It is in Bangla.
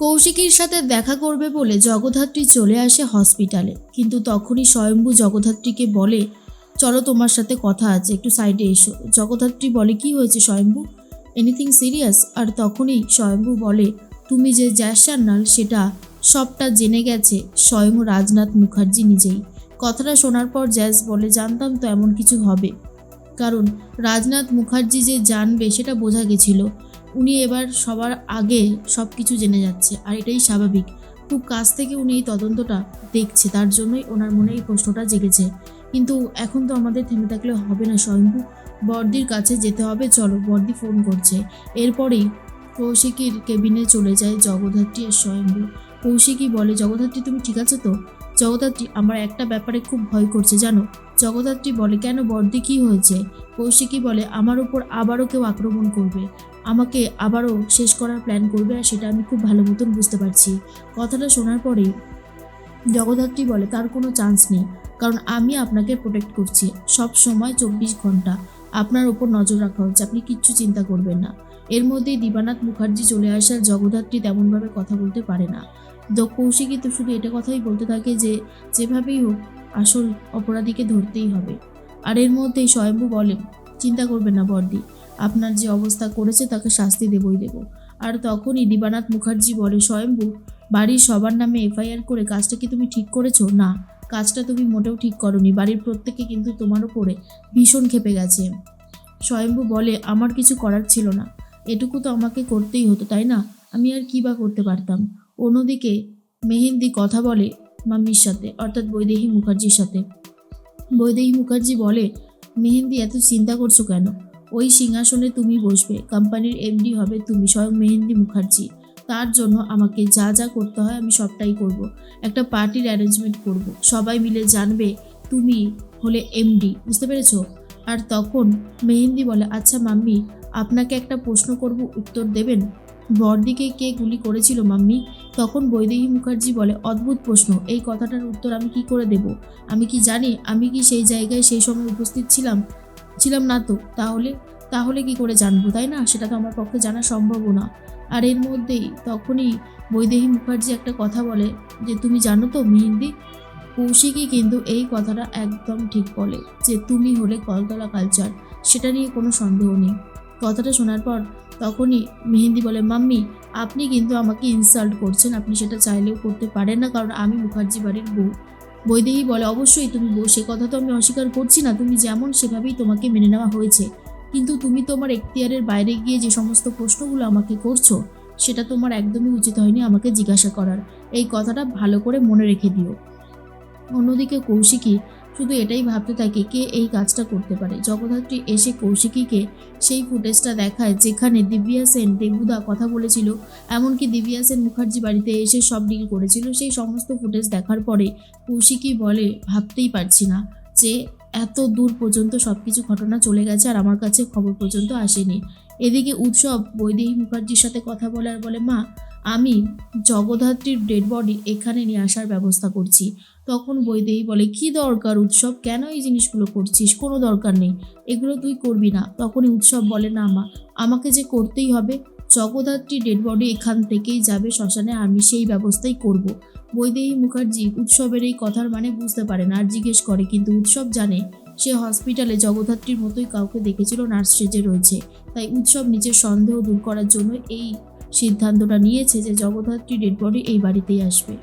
কৌশিকীর সাথে দেখা করবে বলে জগদ্ধাত্রী চলে আসে হসপিটালে। কিন্তু তখনই স্বয়ম্ভু জগদ্ধাত্রীকে বলে, চলো তোমার সাথে কথা আছে, একটু সাইডে এসো। জগদ্ধাত্রী বলে, কি হয়েছে স্বয়ম্ভু? এনিথিং সিরিয়াস আর তখনই স্বয়ম্ভু বলে, তুমি যে জ্যাসান্নাল সেটা সবটা জেনে গেছে স্বয়ং রাজনাথ মুখার্জি নিজেই। কথাটা শোনার পর জ্যাস বলে, জানতাম তো এমন কিছু হবে। কারণ রাজনাথ মুখার্জি যে জানবে, সেটা বোঝা গেছিল। উনি এবার সবার আগে সব কিছু জেনে যাচ্ছে, আর এটাই স্বাভাবিক। খুব কাছ থেকে উনি এই তদন্তটা দেখছে, তার জন্যই ওনার মনে এই প্রশ্নটা জেগেছে। কিন্তু এখন তো আমাদের থেমে থাকলে হবে না স্বয়ম্ভু। বর্দির কাছে যেতে হবে, চলো বর্দি ফোন করছে। এরপরেই কৌশিকীর কেবিনে চলে যায় জগদ্ধাত্রী আর স্বয়ম্ভু। কৌশিকী বলে, জগদ্ধাত্রী, তুমি ঠিক আছে তো? জগদ্ধাত্রী, আমার একটা ব্যাপারে খুব ভয় করছে, জানো? জগদ্ধাত্রী বলে, কেন বর্দি, কি হয়েছে? কৌশিকী বলে, আমার উপর আবারও কেউ আক্রমণ করবে। আমাকে আবারও শেষ করার প্ল্যান করবে আর সেটা আমি খুব ভালো মতন বুঝতে পারছি। কথাটা শোনার পরেই জগদ্ধাত্রী বলে, তার কোনো চান্স নেই, কারণ আমি আপনাকে প্রোটেক্ট করছি। সব সময় চব্বিশ ঘণ্টা আপনার ওপর নজর রাখা হচ্ছে। আপনি কিচ্ছু চিন্তা করবেন না। এর মধ্যেই দিবানাথ মুখার্জি চলে আসার জগদ্ধাত্রী তেমনভাবে কথা বলতে পারে না। তো কৌশিকী তো শুধু এটা কথাই বলতে থাকে যে, যেভাবেই হোক, আসল অপরাধীকে ধরতেই হবে। আর এর মধ্যেই স্বয়ম্ভু বলেন চিন্তা করবেন না বর্দি আপনার যে অবস্থা করেছে তাকে শাস্তি দেবই দেব। আর তখনই দিবানাথ মুখার্জি বলে, স্বয়ম্ভু, বাড়ির সবার নামে এফআইআর করে কাজটা কি তুমি ঠিক করেছ? না, কাজটা তুমি মোটেও ঠিক করনি। বাড়ির প্রত্যেকে কিন্তু তোমার উপরে ভীষণ ক্ষেপে গেছে। স্বয়ম্ভু বলে, আমার কিছু করার ছিল না। এটুকু তো আমাকে করতেই হতো, তাই না? আমি আর কী বা করতে পারতাম? অন্যদিকে মেহেন্দি কথা বলে মাম্মির সাথে, অর্থাৎ বৈদেহী মুখার্জির সাথে। বৈদেহী মুখার্জি বলে, মেহেন্দি, এত চিন্তা করছ কেন? ওই সিংহাসনে তুমি বসবে, কোম্পানির এমডি হবে তুমি, স্বয়ং মেহেন্দি মুখার্জি। তার জন্য আমাকে যা যা করতে হয় আমি সবটাই করব। একটা পার্টির অ্যারেঞ্জমেন্ট করব। সবাই মিলে জানবে তুমি হলে এমডি বুঝতে পেরেছ? আর তখন মেহেন্দি বলে আচ্ছা মাম্মি, আপনাকে একটা প্রশ্ন করব, উত্তর দেবেন? বরদিকে কে গুলি করেছিল মাম্মি? তখন বৈদেহী মুখার্জি বলে, অদ্ভুত প্রশ্ন, এই কথাটার উত্তর আমি কি করে দেব? আমি কি জানি? আমি কি সেই জায়গায় সেই সময় উপস্থিত ছিলাম? ছিলাম না তো, তাহলে তাহলে কি করে জানব, তাই না? সেটা তো আমার পক্ষে জানা সম্ভবও না। আর এর মধ্যেই তখনই বৈদেহী মুখার্জি একটা কথা বলে যে, তুমি জানো তো, মেহেন্দি কৌশিকই কিন্তু এই কথাটা একদম ঠিক বলে যে, তুমি হলে কলতলা কালচার সেটা নিয়ে কোনো সন্দেহ নেই। কথাটা শোনার পর তখনই মেহেন্দি বলে, মাম্মি, আপনি কিন্তু আমাকে ইনসাল্ট করছেন। আপনি সেটা চাইলেও করতে পারেন না, কারণ আমি মুখার্জি বাড়ির বউ। বৈদেহী বলে, অবশ্যই তুমি বউ, সে কথা তো আমি অস্বীকার করছি না। তুমি যেমন সেভাবেই তোমাকে মেনে নেওয়া হয়েছে। কিন্তু তুমি তোমার এখতিয়ারের বাইরে গিয়ে যে সমস্ত প্রশ্নগুলো আমাকে করছ, সেটা তোমার একদমই উচিত হয়নি আমাকে জিজ্ঞাসা করার। এই কথাটা ভালো করে মনে রেখে দিও। অন্যদিকে কৌশিকী শুধু এটাই ভাবতে থাকে কে এই কাজটা করতে পারে। জগদ্ধাত্রী এসে কৌশিকীকে সেই ফুটেজটা দেখায় যেখানে দিব্যা সেন দেবুদা কথা বলেছিল, এমনকি দিব্যা সেন মুখার্জি বাড়িতে এসে সব ডিল করেছিল। সেই সমস্ত ফুটেজ দেখার পরে কৌশিকী বলে, ভাবতেই পারছি না যে এত দূর পর্যন্ত সব কিছু ঘটনা চলে গেছে আর আমার কাছে খবর পর্যন্ত আসেনি। এদিকে উৎসব, বৈদেহী মুখার্জির সাথে কথা বলার বলে, মা, আমি জগদ্ধাত্রীর ডেড বডি এখানে নিয়ে আসার ব্যবস্থা করছি। তখন বৈদেহী বলে, কি দরকার উৎসব? কেন এই জিনিসগুলো করছিস? কোনো দরকার নেই। এগুলো তুই করবি না। তখনই উৎসব বলে, না, মা, আমাকে যে করতেই হবে, জগদ্ধাত্রী ডেড বডি এখান থেকেই যাবে শ্মশানে আমি সেই ব্যবস্থাই করব। বৈদেহী মুখার্জি উৎসবের এই কথার মানে বুঝতে পারে না আর জিজ্ঞেস করে, কিন্তু উৎসব জানে সে হসপিটালে জগদ্ধাত্রীর মতোই কাউকে দেখেছিল নার্স সেজে রয়েছে। তাই উৎসব নিজের সন্দেহ দূর করার জন্য এই সিদ্ধান্তটা নিয়েছে যে জগদ্ধাত্রী ডেড বডি এই বাড়িতেই আসবে।